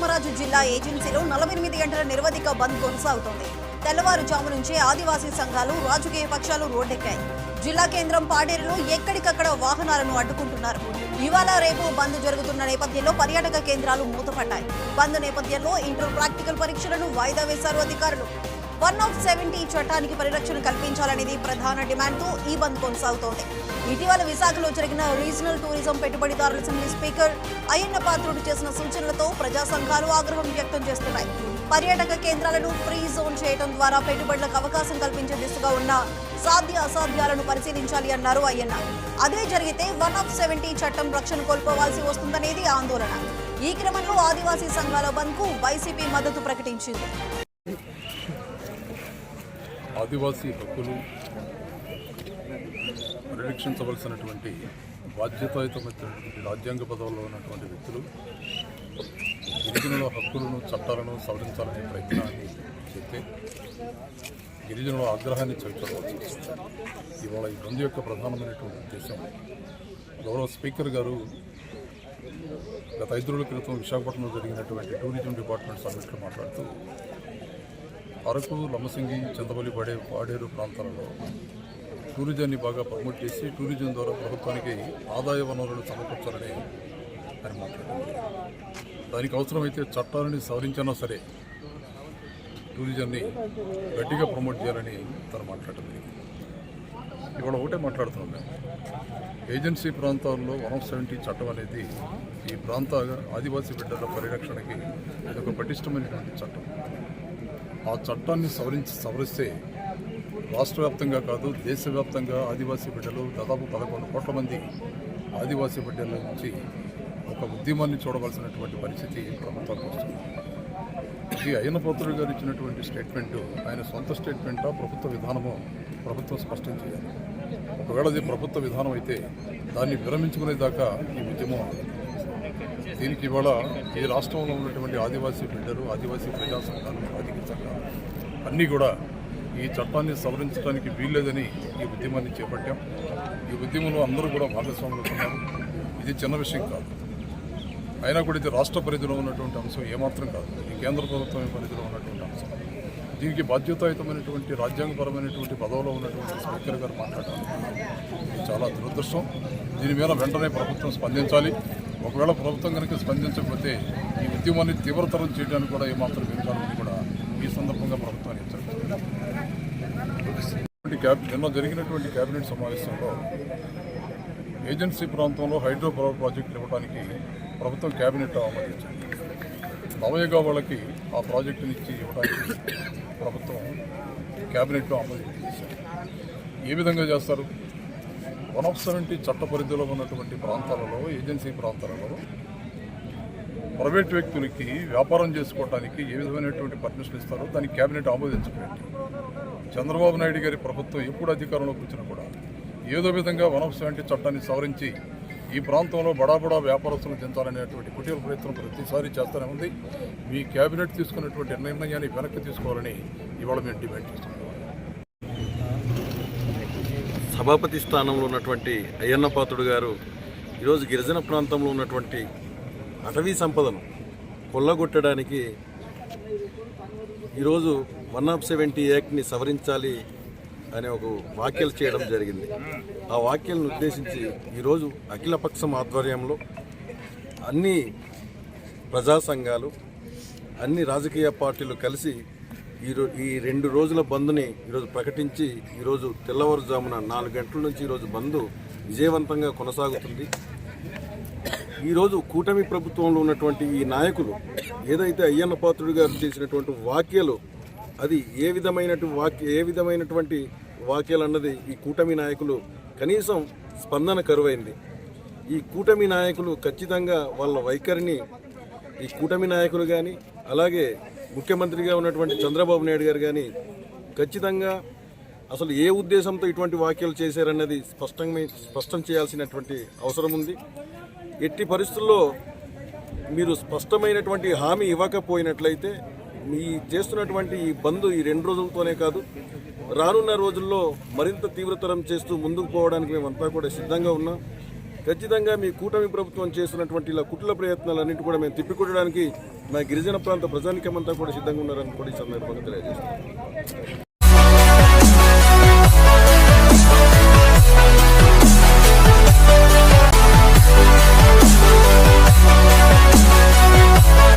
కృష్ణరామరాజు జిల్లా ఏజెన్సీలో నలభై ఎనిమిది గంటల నిరవధిక బంద్ కొనసాగుతోంది. తెల్లవారుజాము నుంచే ఆదివాసీ సంఘాలు రాజకీయ పక్షాలు రోడ్డెక్కాయి. జిల్లా కేంద్రం పాడేరులో ఎక్కడికక్కడ వాహనాలను అడ్డుకుంటున్నారు. ఇవాళ రేపు బంద్ జరుగుతున్న నేపథ్యంలో పర్యాటక కేంద్రాలు మూతపడ్డాయి. బంద్ నేపథ్యంలో ఇంటర్ ప్రాక్టికల్ పరీక్షలను వాయిదా వేశారు అధికారులు. వన్ ఆఫ్ సెవెంటీ చట్టానికి పరిరక్షణ కల్పించాలనేది ప్రధాన డిమాండ్తో ఈ బంద్ కొనసాగుతోంది. ఇటీవల విశాఖలో జరిగిన రీజనల్ టూరిజం పెట్టుబడిదారుల అసెంబ్లీ స్పీకర్ అయ్యన్న పాత్రుడు చేసిన సూచనలతో ప్రజా సంఘాలు ఆగ్రహం వ్యక్తం చేస్తున్నాయి. పర్యాటక కేంద్రాలను ఫ్రీ జోన్ చేయడం ద్వారా పెట్టుబడులకు అవకాశం కల్పించే దిశగా ఉన్న సాధ్య అసాధ్యాలను పరిశీలించాలి అన్నారు అయ్యన్న. అదే జరిగితే వన్ ఆఫ్ సెవెంటీ చట్టం రక్షణ కోల్పోవాల్సి వస్తుందనేది ఆందోళన. ఈ క్రమంలో ఆదివాసీ సంఘాల బంద్కు వైసీపీ మద్దతు ప్రకటించింది. ఆదివాసీ హక్కులు పరిరక్షించవలసినటువంటి బాధ్యతాయుతమైనటువంటి రాజ్యాంగ పదవుల్లో ఉన్నటువంటి వ్యక్తులు గిరిజనుల హక్కులను చట్టాలను సవరించాలనే ప్రయత్నాన్ని చేస్తే గిరిజనుల ఆగ్రహాన్ని చవిచూడవలసి వస్తుంది. ఇవాళ ఈ బంద్ యొక్క ప్రధానమైనటువంటి ఉద్దేశం గౌరవ స్పీకర్ గారు గత ఐదు రోజుల క్రితం విశాఖపట్నంలో జరిగినటువంటి టూరిజం డిపార్ట్మెంట్ సమ్మిట్లో మాట్లాడుతూ అరకు లమ్మసింగి చింతపల్లి పడే పాడేరు ప్రాంతాలలో టూరిజాన్ని బాగా ప్రమోట్ చేసి టూరిజం ద్వారా ప్రభుత్వానికి ఆదాయ వనరులు సమకూర్చాలని ఆయన మాట్లాడారు. దానికి అవసరమైతే చట్టాలని సవరించినా సరే టూరిజాన్ని గట్టిగా ప్రమోట్ చేయాలని తను మాట్లాడింది. ఇవాళ ఒకటే మాట్లాడుతున్నాం మేము. ఏజెన్సీ ప్రాంతాల్లో వన్ ఆఫ్ సెవెంటీ చట్టం అనేది ఈ ప్రాంత ఆదివాసీ బిడ్డల పరిరక్షణకి ఇది ఒక పటిష్టమైనటువంటి చట్టం. ఆ చట్టాన్ని సవరించి సవరిస్తే రాష్ట్ర వ్యాప్తంగా కాదు దేశవ్యాప్తంగా ఆదివాసీ బిడ్డలు దాదాపు పదకొండు కోట్ల మంది ఆదివాసీ బిడ్డల నుంచి ఒక ఉద్యమాన్ని చూడవలసినటువంటి పరిస్థితి ప్రభుత్వానికి వస్తుంది. ఇది అయిన పోతుడు గారు ఇచ్చినటువంటి స్టేట్మెంట్ ఆయన సొంత స్టేట్మెంటా ప్రభుత్వ విధానమో ప్రభుత్వం స్పష్టం చేయాలి. ఒకవేళ అది ప్రభుత్వ విధానం అయితే దాన్ని విరమించుకునేదాకా ఈ ఉద్యమం దీనికి ఇవాళ ఈ రాష్ట్రంలో ఉన్నటువంటి ఆదివాసీ బిడ్డలు ఆదివాసీ ప్రజా సంఘాలు సంఘాలు అన్నీ కూడా ఈ చట్టాన్ని సవరించడానికి వీల్లేదని ఈ ఉద్యమాన్ని చేపట్టాం. ఈ ఉద్యమంలో అందరూ కూడా భాగస్వాములు ఉన్నారు. ఇది చిన్న విషయం కాదు. అయినా కూడా ఇది రాష్ట్ర పరిధిలో ఉన్నటువంటి అంశం ఏమాత్రం కాదు. ఈ కేంద్ర ప్రభుత్వం పరిధిలో ఉన్నటువంటి అంశం. దీనికి బాధ్యతాయుతమైనటువంటి రాజ్యాంగపరమైనటువంటి పదవిలో ఉన్నటువంటి స్పీకర్ గారు మాట్లాడాలి చాలా దురదృష్టం. దీని మీద వెంటనే ప్రభుత్వం స్పందించాలి. ఒకవేళ ప్రభుత్వం కనుక స్పందించకపోతే ఈ ఉద్యమాన్ని తీవ్రతరం చేయడానికి కూడా ఏమాత్రం వెనుకాలని కూడా ఈ సందర్భంగా ప్రభుత్వాన్ని హెచ్చరిస్తుంది నిన్న జరిగినటువంటి కేబినెట్ సమావేశంలో ఏజెన్సీ ప్రాంతంలో హైడ్రో పవర్ ప్రాజెక్టులు ఇవ్వడానికి ప్రభుత్వం కేబినెట్ ఆమోదించింది. నవయగా వాళ్ళకి ఆ ప్రాజెక్టుని ఇచ్చి ఇవ్వడానికి ప్రభుత్వం కేబినెట్లో ఆమోదించారు ఏ విధంగా చేస్తారు? వన్ ఆఫ్ సెవెంటీ చట్ట పరిధిలో ఉన్నటువంటి ప్రాంతాలలో ఏజెన్సీ ప్రాంతాలలో ప్రైవేట్ వ్యక్తులకి వ్యాపారం చేసుకోవడానికి ఏ విధమైనటువంటి పర్మిషన్ ఇస్తారో దానికి కేబినెట్ ఆమోదించకండి చంద్రబాబు నాయుడు గారి ప్రభుత్వం ఎప్పుడు అధికారంలోకి వచ్చినా కూడా ఏదో విధంగా వన్ ఆఫ్ సెవెంటీ చట్టాన్ని సవరించి ఈ ప్రాంతంలో బడా బడా వ్యాపారస్తులను దించాలనేటువంటి కుటీర ప్రయత్నం ప్రతిసారి చేస్తూనే ఉంది. మీ కేబినెట్ తీసుకున్నటువంటి నిర్ణయాన్ని వెనక్కి తీసుకోవాలని ఇవాళ మేము డిమాండ్ చేస్తున్నాం. సభాపతి స్థానంలో ఉన్నటువంటి అయ్యన్నపాతుడు గారు ఈరోజు గిరిజన ప్రాంతంలో ఉన్నటువంటి అటవీ సంపదను కొల్లగొట్టడానికి ఈరోజు వన్ ఆఫ్ సెవెంటీ యాక్ట్ని సవరించాలి అనే ఒక వ్యాఖ్యలు చేయడం జరిగింది. ఆ వ్యాఖ్యలను ఉద్దేశించి ఈరోజు అఖిలపక్షం ఆధ్వర్యంలో అన్ని ప్రజా సంఘాలు అన్ని రాజకీయ పార్టీలు కలిసి ఈరో ఈ రెండు రోజుల బంద్ని ఈరోజు ప్రకటించి ఈరోజు తెల్లవారుజామున నాలుగు గంటల నుంచి ఈరోజు బంద్ విజయవంతంగా కొనసాగుతుంది. ఈరోజు కూటమి ప్రభుత్వంలో ఉన్నటువంటి ఈ నాయకులు ఏదైతే అయ్యన్న పాత్రుడు గారు చేసినటువంటి వాక్యాలు అది ఏ విధమైనటువంటి వాక్య ఏ విధమైనటువంటి వాక్యాలు అన్నది ఈ కూటమి నాయకులు కనీసం స్పందన కరువైంది. ఈ కూటమి నాయకులు ఖచ్చితంగా వాళ్ళ వైఖరిని ఈ కూటమి నాయకులు కానీ అలాగే ముఖ్యమంత్రిగా ఉన్నటువంటి చంద్రబాబు నాయుడు గారు కానీ ఖచ్చితంగా అసలు ఏ ఉద్దేశంతో ఇటువంటి వ్యాఖ్యలు చేశారన్నది స్పష్టంగా స్పష్టం చేయాల్సినటువంటి అవసరం ఉంది. ఎట్టి పరిస్థితుల్లో మీరు స్పష్టమైనటువంటి హామీ ఇవ్వకపోయినట్లయితే మీ చేస్తున్నటువంటి ఈ బంద్ ఈ రెండు రోజులతోనే కాదు రానున్న రోజుల్లో మరింత తీవ్రతరం చేస్తూ ముందుకు పోవడానికి మేమంతా కూడా సిద్ధంగా ఉన్నాం. ఖచ్చితంగా మీ కూటమి ప్రభుత్వం చేస్తున్నటువంటి ఇలా కుట్ల ప్రయత్నాలన్నింటి కూడా మేము తిప్పికొట్టడానికి మా గిరిజన ప్రాంత ప్రజానికమంతా కూడా సిద్ధంగా ఉన్నారని కూడా ఈ సందర్భంగా తెలియజేస్తున్నాం